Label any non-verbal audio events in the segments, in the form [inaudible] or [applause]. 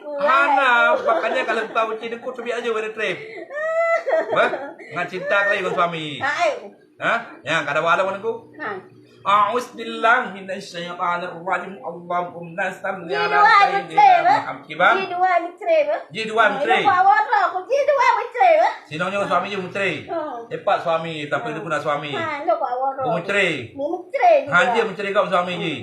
ku. Hana, makanya kalau kau dengku tu biar aja pada trip. Ba? Dengan cinta kau dengan suami. Hai. Ha? Ya, kada wala dengan aku. Ha. A'udzu billahi minasyaitonir rajim. Allahumma Ji ala dua sayyidina? Muhammad. Ji dua ba? Ji dua. Ini bawa roh ku ji dua betre ba? Sinonyo suami je. Hmm. Hebat suami, tapi dia pun suami. Ha, lo. Ku. Ni betre juga. Han dia menteri kau suami je.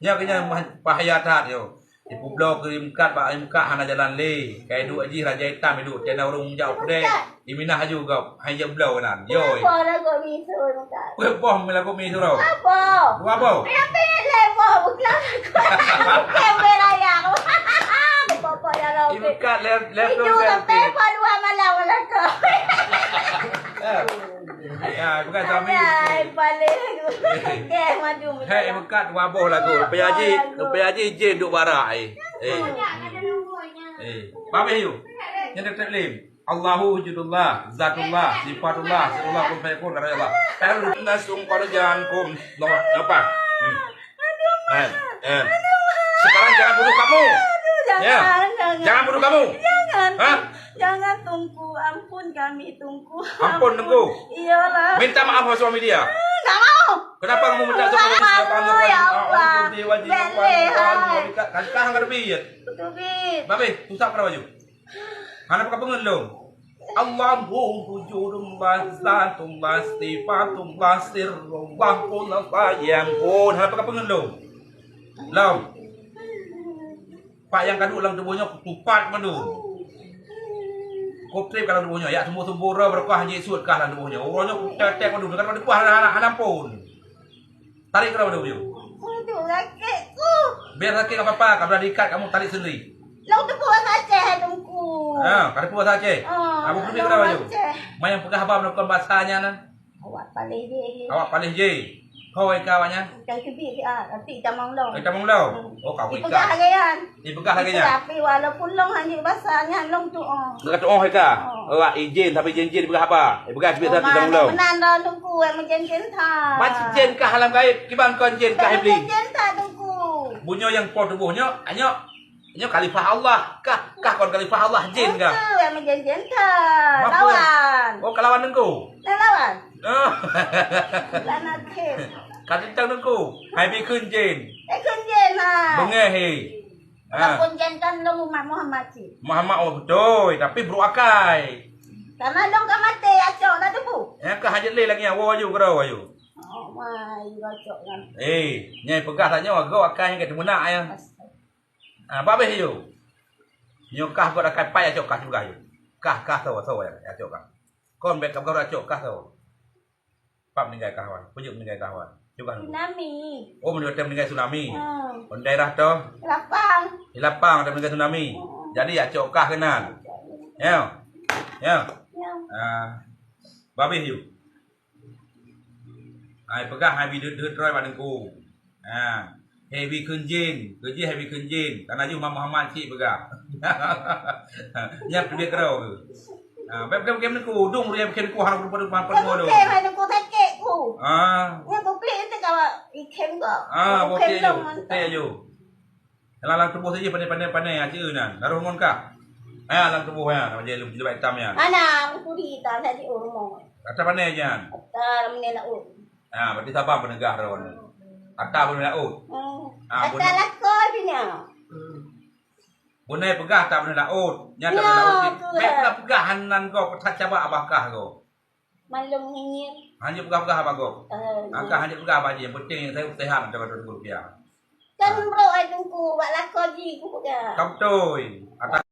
Nya kena pahaya tat yo. Ibu blok kirim kad pak im kad hana jalan le. Kai du aji raja hitam itu tena urung jauh pede. Iminah aju kau. Hanya blok nan. Yo. Apa lah kau nak? Kau boh mela kau mi tu ro. Apa? Kau apa? Kenapa level bukan? Kamera ya. Apa ya lo? Ibu kad le le tu Itu sampai dua malam lah kau. [laughs] Ya, bukan suami. Balik. [laughs] Kek maju. Hei, ibu kad waboh lagu. Pe aji, pe aji je duk barak ai. Eh. Eh, babe you. Yang tak lim. Allahu wujudullah, zatullah, sifatullah, sirullah kun fayakun Allah. Kalau nasung pada jalankum, noh apa? Eh, eh. Sekarang jangan bunuh kamu. Jangan, Ya. jangan. Jangan bunuh kamu. Jangan. Hah? Jangan tunggu. Ampun kami tunggu. Ampun, tunggu. Iyalah. Minta maaf sama suami dia. Enggak mau. Kenapa kamu minta sama suami dia? Ya Allah. wajib Boleh, hai. kan kan kan biyat. Tubit. Babe, tusap pada baju. Mana pakai pengelung? Allahu wujudullah zatullah sifatullah sirrullah kullallah yang pun Mana pakai pengelung? Lau. Pak yang kadu lang tubuhnya kupat madu. Trip kalau tubuhnya ya semua sembura berkah haji suat kah lang tubuhnya. Orangnya tetek madu dekat madu kuah anak anak pun. Tarik madu baju. Itu rakitku. Biar sakit apa apa, kalau dah diikat kamu tarik sendiri. Lau tu buat saja tunggu. Ha, kada puas Aceh. Ah, Abu pergi lau ke baju. Aceh. Mai yang pegah abang melakukan bahasanya nan. Awak paling dia. Awak paling je. Kau ai kawannya. Jangan kebik dia. ah. Nanti kita mau long. Kita menglau. Oh kau pegah ikat. lagi kan. Di pegah lagi nya. Tapi walaupun long hanya basahnya long tu. Oh. Dekat oh ai ka. Awak izin tapi izin di pegah apa? Di pegah sebab kita menglau. Menan dah tunggu yang macam jenta. Macam jen kah alam gaib? Kibang kon jen kah iblis? Macam jenta tunggu. Bunyo yang pot tubuhnya hanya hanya khalifah Allah. Kah kah kon khalifah Allah jin kah? Itu yang macam jenta. Apa? Lawan. Engkau. Dah lawan. Oh. Lanat kes. Katentang engkau. Hai bi kun jin. Eh lah. Bengeh he. Ha. Jantan umat Muhammad sih. Muhammad oh betul tapi bro akai. Karena long kan mati acok dah tu bu. Ya ka hajat le lagi awo ayu kero ayu. Oh my, acok kan. Eh, nyai pegah tanya wago akai yang ketemu nak ya. Ah, babe ayu. Nyo kah kau akai pai acok kah juga ayu. Kah kah tahu tahu ya acok kah. Kon bet kau acok kah tahu. Pap meninggal kawan, pujuk meninggal kawan. Juga. Tsunami. Oh, meninggal meninggal tsunami. Hmm. On daerah tu, Lapang. di lapang ada meninggal tsunami. Jadi acok kah kenan. Ya. Ya. Ya. Ah, babe hiu. Ai pegah hai bi deut roi pada ku. Ha. Heavy kunjin, kerja heavy kunjin. Karena ju Muhammad cik pegah. [laughs] Nyap dia kerau ke. Ha, beb beb kem ku, dung dia kem ku harap pada pada hai tu sakit ku. Ah, Yang bukan itu kalau ikem ko. ah, Bukan bokeh ju, long bokeh ju. Dalam tubuh saja pandai-pandai-pandai aja nan. Daruh ngon ka. Ah, dalam tubuh ya, dia lebih baik hitam ya. Mana aku di tak tadi urmo. Kata pandai aja. Kata menena ur. Ah, berarti sabar penegak ron. Kata pun nak ut. Hmm. Ah, Kata kau punya. Bunai pegah tak benar laut. Nya tak Ya, benar laut. tu lah. nak pegah hanan kau tak coba abahkah kau. Malum nyinyir. Hanya pegah-pegah apa kau? Eh, Angka hanya pegah apa aja. Yang penting yang saya sehat dapat rupiah. Kan bro ai tunggu buat lakon ji ku ke. Kau betul. Atas